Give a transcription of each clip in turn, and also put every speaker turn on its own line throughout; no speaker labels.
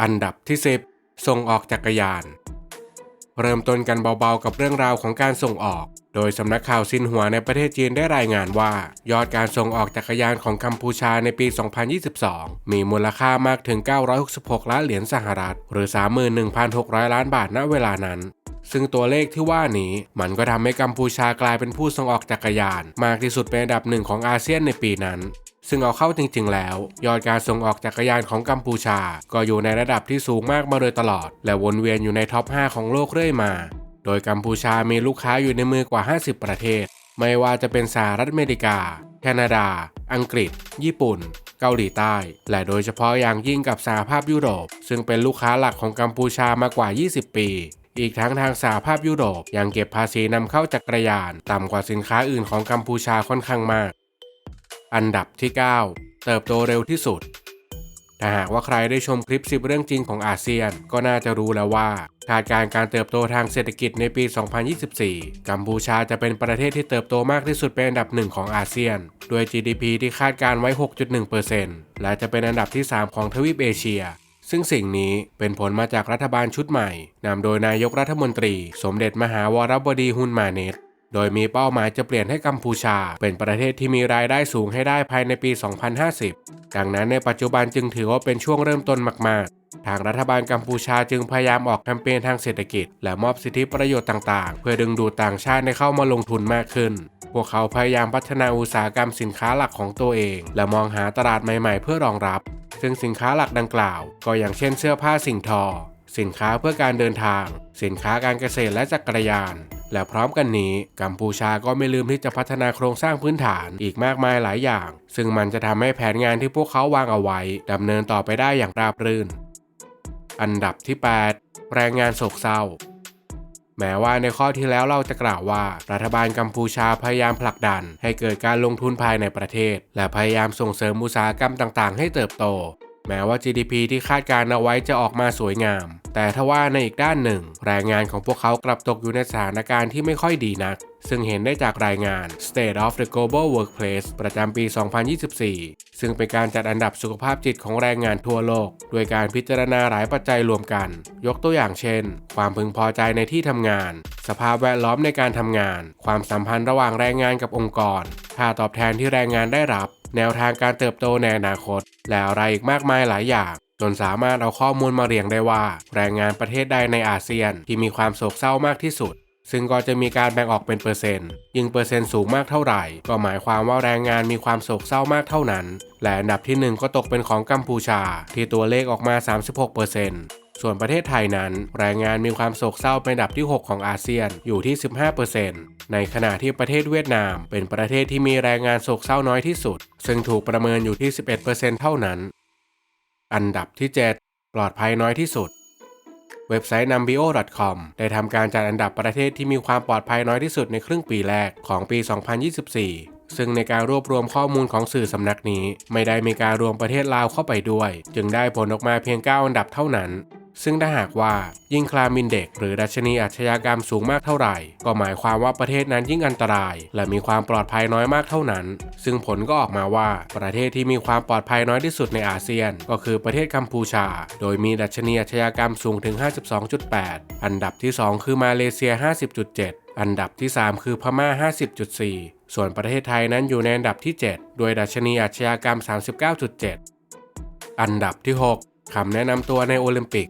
อันดับที่ 10 ส่งออกจักรยาน เริ่มต้นกันเบาๆกับเรื่องราวของการส่งออก โดยสำนักข่าวซินหัวในประเทศจีนได้รายงานว่า ยอดการส่งออกจักรยานของกัมพูชาในปี 2022 มีมูลค่ามากถึง 966 ล้านเหรียญสหรัฐ หรือ 31,600 ล้านบาทณเวลานั้นซึ่งตัวเลขที่ว่านี้มันก็ทำให้กัมพูชากลายเป็นผู้ส่งออกจักรยาน มากที่สุดเป็นอันดับหนึ่งของอาเซียนในปีนั้น ซึ่งเอาเข้าจริงๆ แล้ว ยอดการส่งออกจักรยานของกัมพูชา ก็อยู่ในระดับที่สูงมากมาโดยตลอด และวนเวียนอยู่ในท็อป 5 ของโลกเรื่อยมา โดยกัมพูชามีลูกค้าอยู่ในมือกว่า 50 ประเทศ ไม่ว่าจะเป็นสหรัฐอเมริกา แคนาดา อังกฤษ ญี่ปุ่น เกาหลีใต้ และโดยเฉพาะอย่างยิ่งกับสหภาพยุโรป ซึ่งเป็นลูกค้าหลักของกัมพูชามากว่า 20 ปีอีกทั้งทางสหภาพยุโรปยังเก็บภาษีนำเข้าจักรยาน ต่ำกว่าสินค้าอื่นของกัมพูชาค่อนข้างมาก อันดับที่ 9 เติบโตเร็วที่สุด ถ้าหากว่าใครได้ชมคลิป 10 เรื่องจริงของอาเซียน ก็น่าจะรู้แล้วว่าคาดการณ์การเติบโตทางเศรษฐกิจในปี 2024 กัมพูชาจะเป็นประเทศที่เติบโตมากที่สุดเป็นอันดับหนึ่งของอาเซียนด้วย GDP ที่คาดการไว้ 6.1%และจะเป็นอันดับที่ 3 ของทวีปเอเชียซึ่งสิ่งนี้เป็นผลมาจากรัฐบาลชุดใหม่ นำโดยนายกรัฐมนตรี สมเด็จมหาวรบดีฮุนมาเนต โดยมีเป้าหมายจะเปลี่ยนให้กัมพูชา เป็นประเทศที่มีรายได้สูงให้ได้ภายในปี 2050 ดังนั้นในปัจจุบันจึงถือว่าเป็นช่วงเริ่มต้นมาก ๆ ทางรัฐบาลกัมพูชาจึงพยายามออกแคมเปญทางเศรษฐกิจ และมอบสิทธิประโยชน์ต่าง ๆ เพื่อดึงดูดต่างชาติให้เข้ามาลงทุนมากขึ้น พวกเขาพยายามพัฒนาอุตสาหกรรมสินค้าหลักของตัวเอง และมองหาตลาดใหม่ ๆ เพื่อรองรับ ซึ่งสินค้าหลักดังกล่าว ก็อย่างเช่นเสื้อผ้าสิ่งทอ สินค้าเพื่อการเดินทาง สินค้าการเกษตรและจักรยาน และพร้อมกันนี้กัมพูชาก็ไม่ลืมที่จะพัฒนาโครงสร้างพื้นฐานอีกมากมายหลายอย่าง ซึ่งมันจะทำให้แผนงานที่พวกเขาวางเอาไว้ดำเนินต่อไปได้อย่างราบรื่น อันดับที่ 8 แรงงานโศกเศร้าแม้ว่าในข้อที่แล้วเราจะกล่าวว่า รัฐบาลกัมพูชาพยายามผลักดัน ให้เกิดการลงทุนภายในประเทศ และพยายามส่งเสริมอุตสาหกรรมต่างๆ ให้เติบโต แม้ว่า GDP ที่คาดการเอาไว้จะออกมาสวยงาม แต่ทว่าในอีกด้านหนึ่ง แรงงานของพวกเขากลับตกอยู่ในสถานการณ์ที่ไม่ค่อยดีนัก ซึ่งเห็นได้จากรายงาน State of the Global Workplace ประจำปี 2024 ซึ่งเป็นการจัดอันดับสุขภาพจิตของแรงงานทั่วโลก โดยการพิจารณาหลายปัจจัยรวมกัน ยกตัวอย่างเช่น ความพึงพอใจในที่ทำงาน สภาพแวดล้อมในการทำงาน ความสัมพันธ์ระหว่างแรงงานกับองค์กร ค่าตอบแทนที่แรงงานได้รับ แนวทางการเติบโตในอนาคต และอะไรอีกมากมายหลายอย่างจนสามารถเอาข้อมูลมาเรียงได้ว่า แรงงานประเทศใดในอาเซียนที่มีความโศกเศร้ามากที่สุด ซึ่งก็จะมีการแบ่งออกเป็นเปอร์เซ็นต์ ยิ่งเปอร์เซ็นต์สูงมากเท่าไหร่ ก็หมายความว่าแรงงานมีความโศกเศร้ามากเท่านั้น และอันดับที่ 1 ก็ตกเป็นของกัมพูชา ที่ตัวเลขออกมา 36%เปอร์เซนต์ ส่วนประเทศไทยนั้นแรงงานมีความโศกเศร้าเป็นอันดับที่ 6 ของอาเซียนอยู่ที่ 15%ในขณะที่ประเทศเวียดนาม เป็นประเทศที่มีแรงงานโศกเศร้าน้อยที่สุด ซึ่งถูกประเมินอยู่ที่ 11%เท่านั้น อันดับที่ 7 ปลอดภัยน้อยที่สุด เว็บไซต์ nambio.com ได้ทำการจัดอันดับประเทศที่มีความปลอดภัยน้อยที่สุดในครึ่งปีแรกของปี 2024ซึ่งในการรวบรวมข้อมูลของสื่อสำนักนี้ ไม่ได้มีการรวมประเทศลาวเข้าไปด้วย จึงได้ผลออกมาเพียง 9 อันดับเท่านั้น ซึ่งถ้าหากว่ายิ่งคลามินเด็ก หรือดัชนีอาชญากรรมสูงมากเท่าไหร่ ก็หมายความว่าประเทศนั้นยิ่งอันตราย และมีความปลอดภัยน้อยมากเท่านั้น ซึ่งผลก็ออกมาว่าประเทศที่มีความปลอดภัยน้อยที่สุดในอาเซียน ก็คือประเทศกัมพูชา โดยมีดัชนีอาชญากรรมสูงถึง 52.8 อันดับที่ 2 คือมาเลเซีย 50.7 อันดับที่ 3 คือพม่า 50.4 ส่วนประเทศไทยนั้นอยู่ในอันดับที่ 7 โดยดัชนีอาชญากรรม 39.7 อันดับที่ 6 คำแนะนำตัวในโอลิมปิก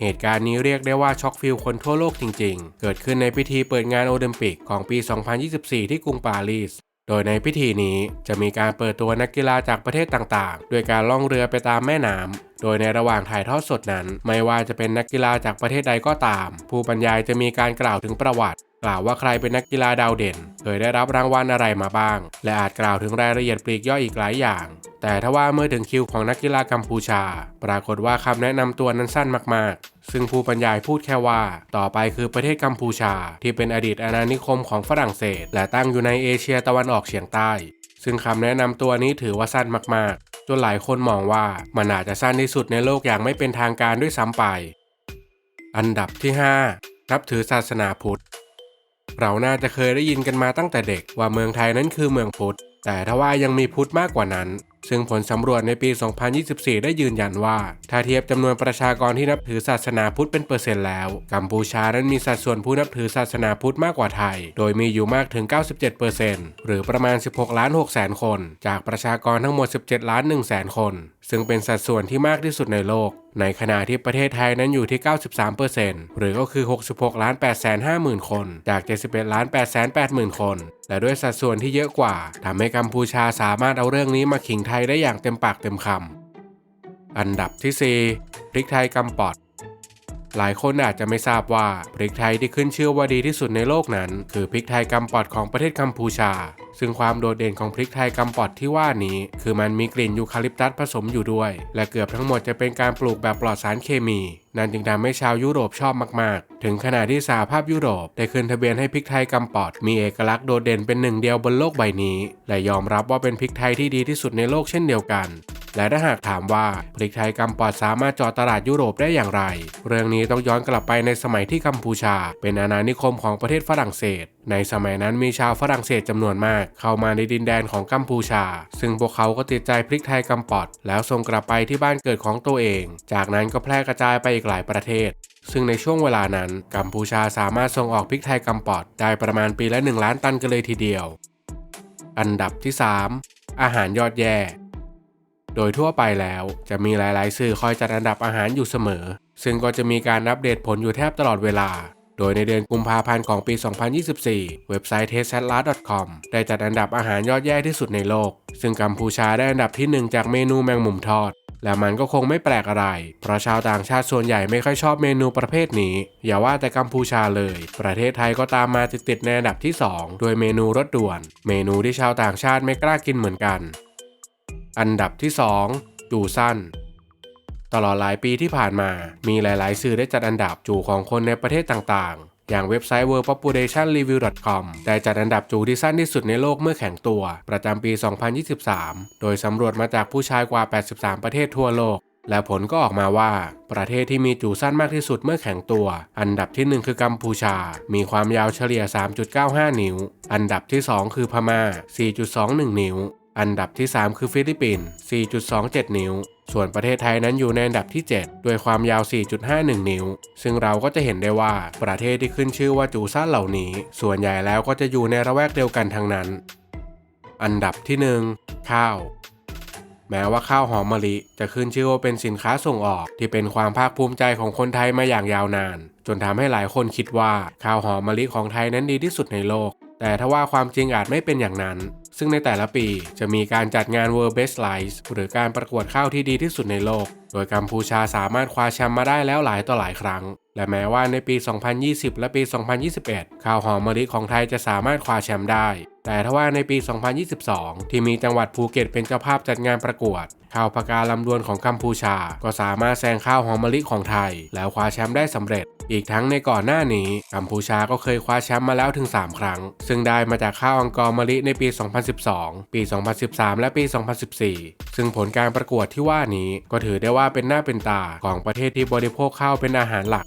เหตุการณ์นี้เรียกได้ว่าช็อกฟิลคนทั่วโลกจริง ๆ เกิดขึ้นในพิธีเปิดงานโอลิมปิกของปี 2024 ที่กรุงปารีส โดยในพิธีนี้จะมีการเปิดตัวนักกีฬาจากประเทศต่างๆด้วยการล่องเรือไปตามแม่น้ำ โดยในระหว่างถ่ายทอดสดนั้น ไม่ว่าจะเป็นนักกีฬาจากประเทศใดก็ตาม ผู้บรรยายจะมีการกล่าวถึงประวัติ กล่าวว่าใครเป็นนักกีฬาดาวเด่น เคยได้รับรางวัลอะไรมาบ้าง และอาจกล่าวถึงรายละเอียดปลีกย่อยอีกหลายอย่าง แต่ถ้าว่าเมื่อถึงคิวของนักกีฬากัมพูชา ปรากฏว่าคำแนะนำตัวนั้นสั้นมากๆ ซึ่งผู้บรรยายพูดแค่ว่า ต่อไปคือประเทศกัมพูชา ที่เป็นอดีตอาณานิคมของฝรั่งเศส และตั้งอยู่ในเอเชียตะวันออกเฉียงใต้ ซึ่งคำแนะนำตัวนี้ถือว่าสั้นมากๆ จนหลายคนมองว่ามันอาจจะสั้นที่สุดในโลกอย่างไม่เป็นทางการด้วยซ้ำไป อันดับที่ 5 นับถือศาสนาพุทธ เราน่าจะเคยได้ยินกันมาตั้งแต่เด็กว่าเมืองไทยนั้นคือเมืองพุทธ แต่ถ้าว่ายังมีพุทธมากกว่านั้น ซึ่งผลสำรวจในปี 2024 ได้ยืนยันว่า ถ้าเทียบจำนวนประชากรที่นับถือศาสนาพุทธเป็นเปอร์เซ็นต์แล้ว กัมพูชานั้นมีสัดส่วนผู้นับถือศาสนาพุทธมากกว่าไทย โดยมีอยู่มากถึง 97%หรือประมาณ 16 ล้าน6แสนคน จากประชากรทั้งหมด 17 ล้าน1แสนคน ซึ่งเป็นสัดส่วนที่มากที่สุดในโลก ในขณะที่ประเทศไทยนั้นอยู่ที่ 93%หรือก็คือ 66ล้าน8แสน5หมื่นคน จาก 71ล้าน8แสน8หมื่นคน และด้วยสัดส่วนที่เยอะกว่าทำให้กัมพูชาสามารถเอาเรื่องนี้มาขิงไทยได้อย่างเต็มปากเต็มคำอันดับที่ 4 พริกไทยกำปอด หลายคนอาจจะไม่ทราบว่าพริกไทยที่ขึ้นชื่อว่าดีที่สุดในโลกนั้น คือพริกไทยกำปอดของประเทศกัมพูชา ซึ่งความโดดเด่นของพริกไทยกำปอดที่ว่านี้ คือมันมีกลิ่นยูคาลิปตัสผสมอยู่ด้วย และเกือบทั้งหมดจะเป็นการปลูกแบบปลอดสารเคมี นั่นจึงทำให้ชาวยุโรปชอบมาก ๆ ถึงขนาดที่สหภาพยุโรปได้ขึ้นทะเบียนให้พริกไทยกำปอดมีเอกลักษณ์โดดเด่นเป็นหนึ่งเดียวบนโลกใบนี้ และยอมรับว่าเป็นพริกไทยที่ดีที่สุดในโลกเช่นเดียวกัน และถ้าหากถามว่าพริกไทยกำปอดสามารถเจอตลาดยุโรปได้อย่างไร เรื่องนี้ต้องย้อนกลับไปในสมัยที่กัมพูชา เป็นอาณานิคมของประเทศฝรั่งเศส ในสมัยนั้นมีชาวฝรั่งเศสจำนวนมาก เข้ามาในดินแดนของกัมพูชา ซึ่งพวกเขาก็ติดใจพริกไทยกำปอด แล้วส่งกลับไปที่บ้านเกิดของตัวเอง จากนั้นก็แพร่กระจายไปอีกหลายประเทศซึ่งในช่วงเวลานั้น กัมพูชาสามารถส่งออกพริกไทยกำปอดได้ประมาณปีละ 1 ล้านตันกันเลยทีเดียว อันดับที่ 3 อาหารยอดแย่ โดยทั่วไปแล้วจะมีหลายๆ สื่อคอยจัดอันดับอาหารอยู่เสมอ ซึ่งก็จะมีการอัปเดตผลอยู่แทบตลอดเวลา โดยในเดือนกุมภาพันธ์ของปี 2024 เว็บไซต์ t a s t a t l a c o m ได้จัดอันดับอาหารยอดแย่ที่สุดในโลก ซึ่งกัมพูชาได้อันดับที่ 1 จากเมนูแมงมุมทอด และมันก็คงไม่แปลกอะไร เพราะชาวต่างชาติส่วนใหญ่ไม่ค่อยชอบเมนูประเภทนี้ อย่าว่าแต่กัมพูชาเลย ประเทศไทยก็ตามมาติดๆในอันดับที่ 2 โดยเมนูรสด่วน เมนูที่ชาวต่างชาติไม่กล้ากินเหมือนกัน อันดับที่ 2 จูสั้น ตลอดหลายปีที่ผ่านมามีหลาย ๆ สื่อได้จัดอันดับจูของคนในประเทศต่างๆ อย่างเว็บไซต์ worldpopulationreview.com ได้จัดอันดับจูที่สั้นที่สุดในโลกเมื่อแข่งตัว ประจำปี 2023 โดยสำรวจมาจากผู้ชายกว่า 83 ประเทศทั่วโลกและผลก็ออกมาว่า ประเทศที่มีจูสั้นมากที่สุดเมื่อแข่งตัว อันดับที่ 1 คือกัมพูชา มีความยาวเฉลี่ย 3.95 นิ้ว อันดับที่ 2 คือพม่า 4.21 นิ้ว อันดับที่ 3 คือฟิลิปปินส์4.27 นิ้ว ส่วนประเทศไทยนั้นอยู่ในอันดับที่ 7 ด้วยความยาว 4.51 นิ้ว ซึ่งเราก็จะเห็นได้ว่าประเทศที่ขึ้นชื่อว่าจูซ่าเหล่านี้ ส่วนใหญ่แล้วก็จะอยู่ในระแวกเดียวกันทั้งนั้น อันดับที่ 1 ข้าวแม้ว่าข้าวหอมมะลิจะขึ้นชื่อว่าเป็นสินค้าส่งออกที่เป็นความภาคภูมิใจของคนไทยมาอย่างยาวนาน จนทำให้หลายคนคิดว่าข้าวหอมมะลิของไทยนั้นดีที่สุดในโลก แต่ถ้าว่าความจริงอาจไม่เป็นอย่างนั้น ซึ่งในแต่ละปีจะมีการจัดงาน World Best Rice หรือการประกวดข้าวที่ดีที่สุดในโลก โดยกัมพูชาสามารถคว้าแชมป์มาได้แล้วหลายต่อหลายครั้ง และแม้ว่าในปี 2020 และปี 2021 ข้าวหอมมะลิของไทยจะสามารถคว้าแชมป์ได้ แต่ถ้าว่าในปี 2022 ที่มีจังหวัดภูเก็ตเป็นเจ้าภาพจัดงานประกวด ข้าวพกาลำดวนของกัมพูชา ก็สามารถแซงข้าวหอมมะลิของไทย แล้วคว้าแชมป์ได้สำเร็จ อีกทั้งในก่อนหน้านี้ กัมพูชาก็เคยคว้าแชมป์มาแล้วถึง 3 ครั้ง ซึ่งได้มาจากข้าวอังกอร์มะลิในปี 2012 ปี 2013 และปี 2014 ซึ่งผลการประกวดที่ว่านี้ก็ถือได้ว่าเป็นหน้าเป็นตาของประเทศที่บริโภคข้าวเป็นอาหารหลัก